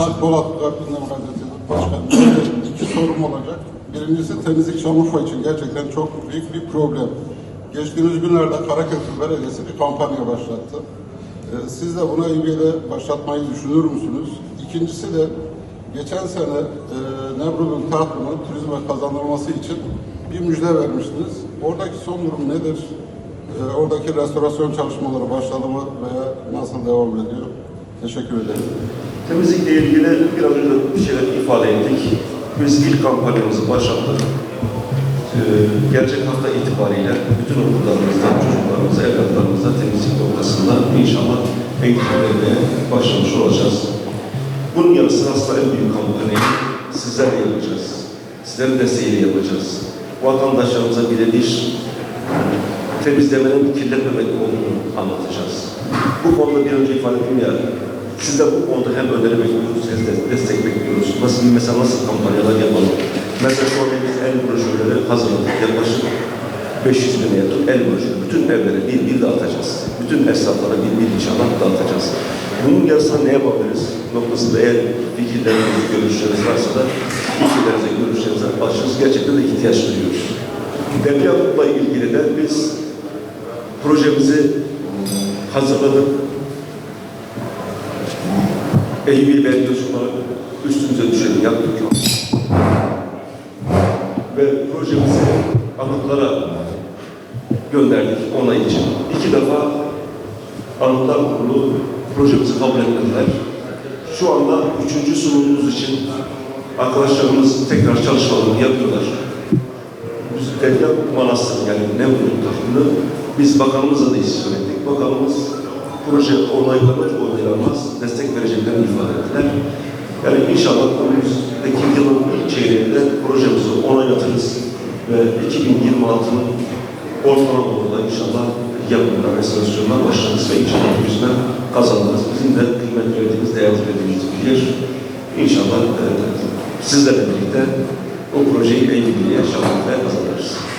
İshak Polat Gündem Gazetesi Başkanı. İki sorum olacak. Birincisi temizlik Şanlıurfa için gerçekten çok büyük bir problem. Geçtiğimiz günlerde Karaköprü Belediyesi bir kampanya başlattı. Ee, Siz de buna ilgili başlatmayı düşünür müsünüz? İkincisi de geçen sene e, Nebrul'un tahtının turizme kazandırılması için bir müjde vermiştiniz. Oradaki son durum nedir? Ee, Oradaki restorasyon çalışmaları başladı mı veya nasıl devam ediyor? Teşekkür ederim. Temizlikle ilgili biraz önce bir şeyler ifade ettik. Biz ilk kampanyamızı başlattık. Ee, gelecek hafta itibariyle bütün okullarımızda, çocuklarımızda, evlatlarımızda temizlik noktasında inşallah eğitimlerine başlamış olacağız. Bunun yanı sıra aslında en büyük kampanyayı sizlerle yapacağız. Sizlerin desteğiyle yapacağız. Vatandaşlarımıza birebir temizlemenin kirletmemek olduğunu anlatacağız. Bu konuda bir önce ifade ettim ya, sizden bu konuda hem öneri bekliyoruz, hem de destek bekliyoruz. Nasıl, mesela nasıl kampanyalar yapalım? Mesela şu anda biz el broşürleri hazırladık. Yaklaşık 500 bine yakın el broşürü. Bütün evlere bir bir dağıtacağız. Bütün esnaflara bir bir inşallah dağıtacağız. Bunun yarısına ne yapabiliriz? Noktasında eğer fikirleriniz, görüşleriniz varsa da fikirlerinize, görüşlerinize açığız. Gerçekten de ihtiyaç duyuyoruz. Depremle ilgili de biz projemizi hazırladık. Eyyubi Belediyesi'ne üstümüze düşeni yaptık. Ve projemizi anıtlara gönderdik onay için. İki defa Anıtlar Kurulu projemizi kabul etmediler. Şu anda üçüncü sunumumuz için arkadaşlarımız tekrar çalışmalarını yapıyorlar. Biz Derya Manastırı yani Nemrut takımını biz bakanımıza da istiyor ettik. Bakanımız proje onaylanır, onaylanmaz destek vereceklerini ifade ettiler. Yani inşallah önümüzdeki yılın ilk çeyreğinde projemizi onaylatırız ve 2026'nın ortalama doğru inşallah yapımına, restorasyonuna başlarız ve inşallah turizme kazanırız. Bizim de kıymet verdiğimiz, değer verdiğimiz bir. İnşallah e, sizlerle birlikte o projeyi en iyi şanlıkla kazanırız.